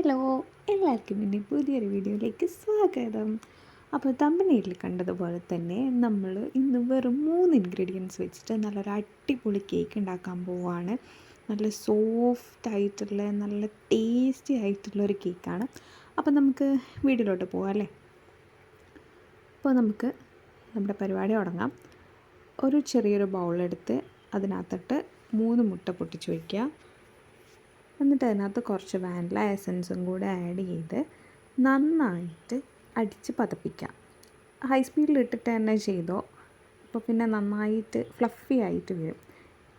Hello എല്ലാവർക്കും എന്റെ പുതിയൊരു വീഡിയോയിലേക്ക് സ്വാഗതം. അപ്പോൾ തമ്പനയിൽ കണ്ടതുപോലെ തന്നെ നമ്മൾ ഇന്ന് വെറും മൂന്ന് ഇൻഗ്രീഡിയൻസ് വെച്ചിട്ട് നല്ലൊരു അടിപൊളി കേക്ക് ഉണ്ടാക്കാൻ പോവുകയാണ് നല്ല സോഫ്റ്റ് ആയിട്ടുള്ള നല്ല ടേസ്റ്റി ആയിട്ടുള്ള ഒരു കേക്കാണ് അപ്പോൾ നമുക്ക് വീഡിയോയിലോട്ട് പോകാം അല്ലേ? അപ്പോൾ നമുക്ക് നമ്മുടെ പരിപാടി തുടങ്ങാം. ഒരു ചെറിയൊരു ബൗളെടുത്ത് അതിനകത്തിട്ട് മൂന്ന് മുട്ട പൊട്ടിച്ച് വയ്ക്കുക എന്നിട്ട് അതിനകത്ത് കുറച്ച് വാനില എസൻസും കൂടെ ആഡ് ചെയ്ത് നന്നായിട്ട് അടിച്ച് പതപ്പിക്കാം. ഹൈ സ്പീഡിൽ ഇട്ടിട്ട് തന്നെ ചെയ്തോ. അപ്പോൾ പിന്നെ നന്നായിട്ട് ഫ്ലഫി ആയിട്ട് വരും.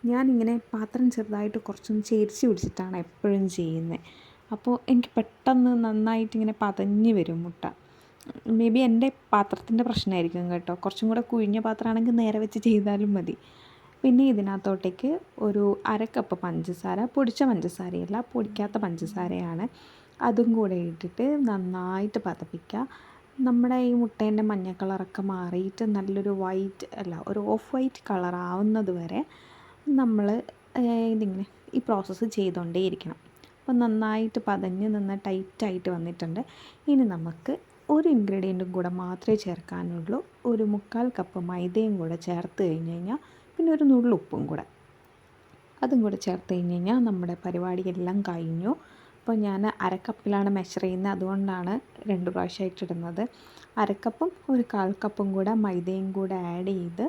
ഞാനിങ്ങനെ പാത്രം ചെറുതായിട്ട് കുറച്ചൊന്ന് ചേരിച്ച് പിടിച്ചിട്ടാണ് എപ്പോഴും ചെയ്യുന്നത്. അപ്പോൾ എനിക്ക് പെട്ടെന്ന് നന്നായിട്ട് ഇങ്ങനെ പതഞ്ഞ് വരും മുട്ട. മേ ബി എന്റെ പാത്രത്തിന്റെ പ്രശ്നമായിരിക്കും കേട്ടോ. കുറച്ചും കൂടെ കുഴിഞ്ഞ പാത്രമാണെങ്കിൽ നേരെ വെച്ച് ചെയ്താലും മതി. പിന്നെ ഇതിനകത്തോട്ടേക്ക് ഒരു അരക്കപ്പ് കപ്പ് പഞ്ചസാര പൊടിച്ച പഞ്ചസാരയല്ല പൊടിക്കാത്ത പഞ്ചസാരയാണ്. അതും കൂടെ ഇട്ടിട്ട് നന്നായിട്ട് പതപ്പിക്കുക നമ്മുടെ ഈ മുട്ടേന്റെ മഞ്ഞ കളറൊക്കെ മാറിയിട്ട് നല്ലൊരു വൈറ്റ് അല്ല ഒരു ഓഫ് വൈറ്റ് കളർ ആവുന്നത് വരെ നമ്മൾ ഇതിങ്ങനെ ഈ പ്രോസസ്സ് ചെയ്തുകൊണ്ടേയിരിക്കണം അപ്പോൾ നന്നായിട്ട് പതഞ്ഞ് നിന്ന് ടൈറ്റായിട്ട് വന്നിട്ടുണ്ട്. ഇനി നമുക്ക് ഒരു ഇൻഗ്രീഡിയന്റും കൂടെ മാത്രമേ ചേർക്കാനുള്ളൂ. ഒരു മുക്കാൽ കപ്പ് മൈദയും കൂടെ ചേർത്ത് കഴിഞ്ഞ് കഴിഞ്ഞാൽ പിന്നെ ഒരു നുള്ളുപ്പും കൂടെ. അതും കൂടെ ചേർത്ത് കഴിഞ്ഞ് കഴിഞ്ഞാൽ നമ്മുടെ പരിപാടിയെല്ലാം കഴിഞ്ഞു. അപ്പോൾ ഞാൻ അരക്കപ്പിലാണ് മെഷർ ചെയ്യുന്നത് അതുകൊണ്ടാണ് രണ്ട് പ്രാവശ്യമായിട്ട് ഇടുന്നത്. അരക്കപ്പും ഒരു കാൽ കപ്പും കൂടെ മൈദയും കൂടെ ആഡ് ചെയ്ത്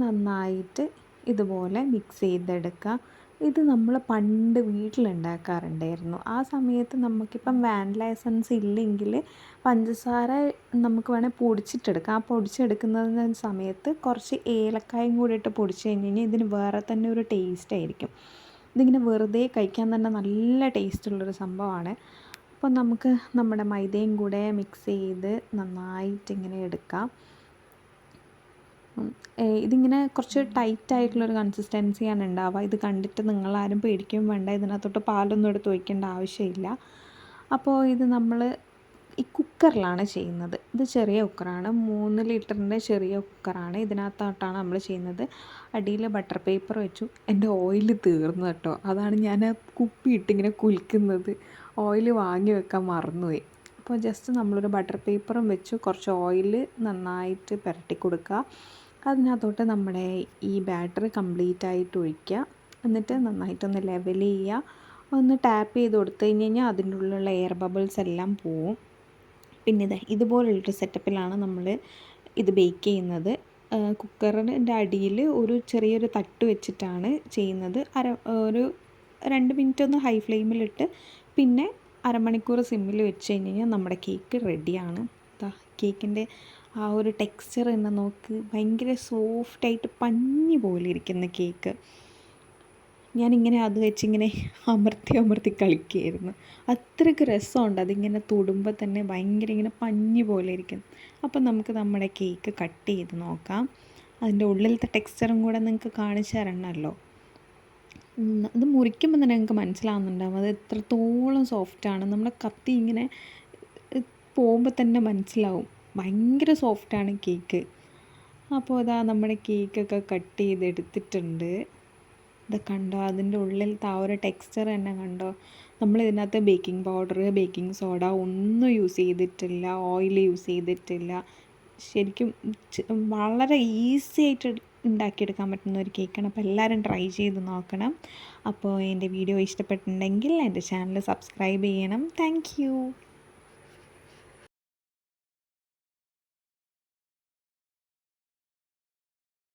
നന്നായിട്ട് ഇതുപോലെ മിക്സ് ചെയ്തെടുക്കുക. ഇത് നമ്മൾ പണ്ട് വീട്ടിലുണ്ടാക്കാറുണ്ടായിരുന്നു. ആ സമയത്ത് നമുക്കിപ്പം വാനില എസൻസ് ഇല്ലെങ്കിൽ പഞ്ചസാര നമുക്ക് വേണേൽ പൊടിച്ചിട്ടെടുക്കാം. ആ പൊടിച്ചെടുക്കുന്ന സമയത്ത് കുറച്ച് ഏലക്കായും കൂടി ഇട്ട് പൊടിച്ച് കഴിഞ്ഞ് കഴിഞ്ഞാൽ ഇതിന് വേറെ തന്നെ ഒരു ടേസ്റ്റ് ആയിരിക്കും. ഇതിങ്ങനെ വെറുതെ കഴിക്കാൻ തന്നെ നല്ല ടേസ്റ്റുള്ളൊരു സംഭവമാണ്. അപ്പോൾ നമുക്ക് നമ്മുടെ മൈദയും കൂടെ മിക്സ് ചെയ്ത് നന്നായിട്ട് ഇങ്ങനെ എടുക്കാം. ഇതിങ്ങനെ കുറച്ച് ടൈറ്റ് ആയിട്ടുള്ളൊരു കൺസിസ്റ്റൻസിയാണ് ഉണ്ടാവുക ഇത് കണ്ടിട്ട് നിങ്ങളാരും പേടിക്കും വേണ്ട. ഇതിനകത്തോട്ട് പാലൊന്നും എടുത്ത് ഒഴിക്കേണ്ട ആവശ്യമില്ല. അപ്പോൾ ഇത് നമ്മൾ ഈ കുക്കറിലാണ് ചെയ്യുന്നത്. ഇത് ചെറിയ കുക്കറാണ് മൂന്ന് ലിറ്ററിന്റെ ചെറിയ കുക്കറാണ് ഇതിനകത്തോട്ടാണ് നമ്മൾ ചെയ്യുന്നത്. അടിയിൽ ബട്ടർ പേപ്പർ വെച്ചു. എന്റെ ഓയിൽ തീർന്നു കേട്ടോ. അതാണ് ഞാൻ കുപ്പിയിട്ട് ഇങ്ങനെ കുലിക്കുന്നത്. ഓയിൽ വാങ്ങി വെക്കാൻ മറന്നുപോയി. അപ്പോൾ ജസ്റ്റ് നമ്മളൊരു ബട്ടർ പേപ്പറും വെച്ച്. കുറച്ച് ഓയിൽ നന്നായിട്ട് പുരട്ടി കൊടുക്കുക. അതിനകത്തോട്ട് നമ്മുടെ ഈ ബാറ്ററി കംപ്ലീറ്റ് ആയിട്ട് ഒഴിക്കുക. എന്നിട്ട് നന്നായിട്ടൊന്ന് ലെവൽ ചെയ്യുക. ഒന്ന് ടാപ്പ് ചെയ്ത് കൊടുത്തു കഴിഞ്ഞ് കഴിഞ്ഞാൽ അതിന്റെ ഉള്ളിലുള്ള എയർ ബബിൾസ് എല്ലാം പോവും. പിന്നെ ഇത് ഇതുപോലുള്ളൊരു സെറ്റപ്പിലാണ് നമ്മൾ ഇത് ബേക്ക് ചെയ്യുന്നത്. കുക്കറിന്റെ അടിയിൽ ഒരു ചെറിയൊരു തട്ട് വെച്ചിട്ടാണ് ചെയ്യുന്നത്. അര ഒരു രണ്ട് മിനിറ്റ് ഒന്ന് ഹൈ ഫ്ലെയിമിലിട്ട് പിന്നെ അരമണിക്കൂർ സിമ്മിൽ വെച്ച് കഴിഞ്ഞ് കഴിഞ്ഞാൽ നമ്മുടെ കേക്ക് റെഡിയാണ്. കേക്കിന്റെ ആ ഒരു ടെക്സ്ചർ തന്നെ നോക്ക് ഭയങ്കര സോഫ്റ്റായിട്ട് പഞ്ഞി പോലെ ഇരിക്കുന്ന കേക്ക് ഞാനിങ്ങനെ അത് വെച്ചിങ്ങനെ അമർത്തി അമർത്തി കളിക്കുകയായിരുന്നു. അത്രയ്ക്ക് രസമുണ്ട് അതിങ്ങനെ തൊടുമ്പോൾ തന്നെ ഭയങ്കര ഇങ്ങനെ പഞ്ഞി പോലെ ഇരിക്കുന്നു അപ്പം നമുക്ക് നമ്മുടെ കേക്ക് കട്ട് ചെയ്ത് നോക്കാം. അതിന്റെ ഉള്ളിലത്തെ ടെക്സ്ചറും കൂടെ നിങ്ങൾക്ക് കാണിച്ചു തരണമല്ലോ. അത് മുറിക്കുമ്പോൾ തന്നെ നിങ്ങൾക്ക് മനസ്സിലാവുന്നുണ്ടാവും. അത് എത്രത്തോളം സോഫ്റ്റാണ് നമ്മുടെ കത്തി ഇങ്ങനെ പോകുമ്പോൾ തന്നെ മനസ്സിലാവും. ഭയങ്കര സോഫ്റ്റാണ് കേക്ക് അപ്പോൾ അതാ നമ്മുടെ കേക്കൊക്കെ കട്ട് ചെയ്തെടുത്തിട്ടുണ്ട്. ഇത് കണ്ടോ അതിന്റെ ഉള്ളിലത്തെ ആ ഒരു ടെക്സ്ചർ തന്നെ കണ്ടോ. നമ്മൾ ഇതിനകത്ത് ബേക്കിംഗ് പൗഡർ ബേക്കിംഗ് സോഡ ഒന്നും യൂസ് ചെയ്തിട്ടില്ല ഓയിൽ യൂസ് ചെയ്തിട്ടില്ല. ശരിക്കും വളരെ ഈസി ആയിട്ട് ഉണ്ടാക്കിയെടുക്കാൻ പറ്റുന്ന ഒരു കേക്കാണ് അപ്പോൾ എല്ലാവരും ട്രൈ ചെയ്ത് നോക്കണം. അപ്പോൾ എന്റെ വീഡിയോ ഇഷ്ടപ്പെട്ടിട്ടുണ്ടെങ്കിൽ എന്റെ ചാനൽ സബ്സ്ക്രൈബ് ചെയ്യണം. താങ്ക്